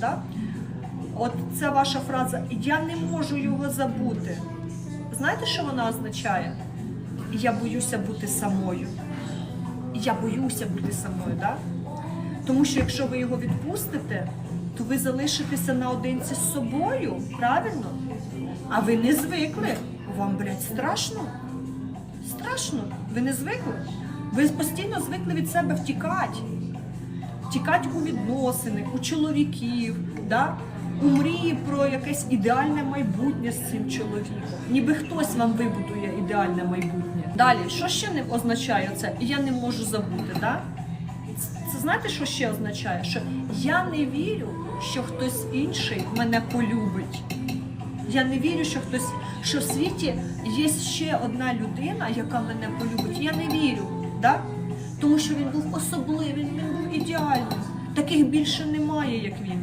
Да? От це ваша фраза Я не можу його забути. Знаєте, що вона означає? Я боюся бути самою. Я боюся бути самою, да? Тому що якщо ви його відпустите, то ви залишитеся наодинці з собою, правильно? А ви не звикли. Вам, блядь, страшно? Страшно. Ви не звикли? Ви постійно звикли від себе втікати. Втікати у відносини, у чоловіків, да? у мрії про якесь ідеальне майбутнє з цим чоловіком. Ніби хтось вам вибудує ідеальне майбутнє. Далі, що ще не означає це? Я не можу забути, да? Це знаєте, що ще означає? Що я не вірю, що хтось інший мене полюбить. Я не вірю, що хтось, що в світі є ще одна людина, яка мене полюбить. Я не вірю, да? Тому що він був особливий, він був ідеальним. Таких більше немає, як він.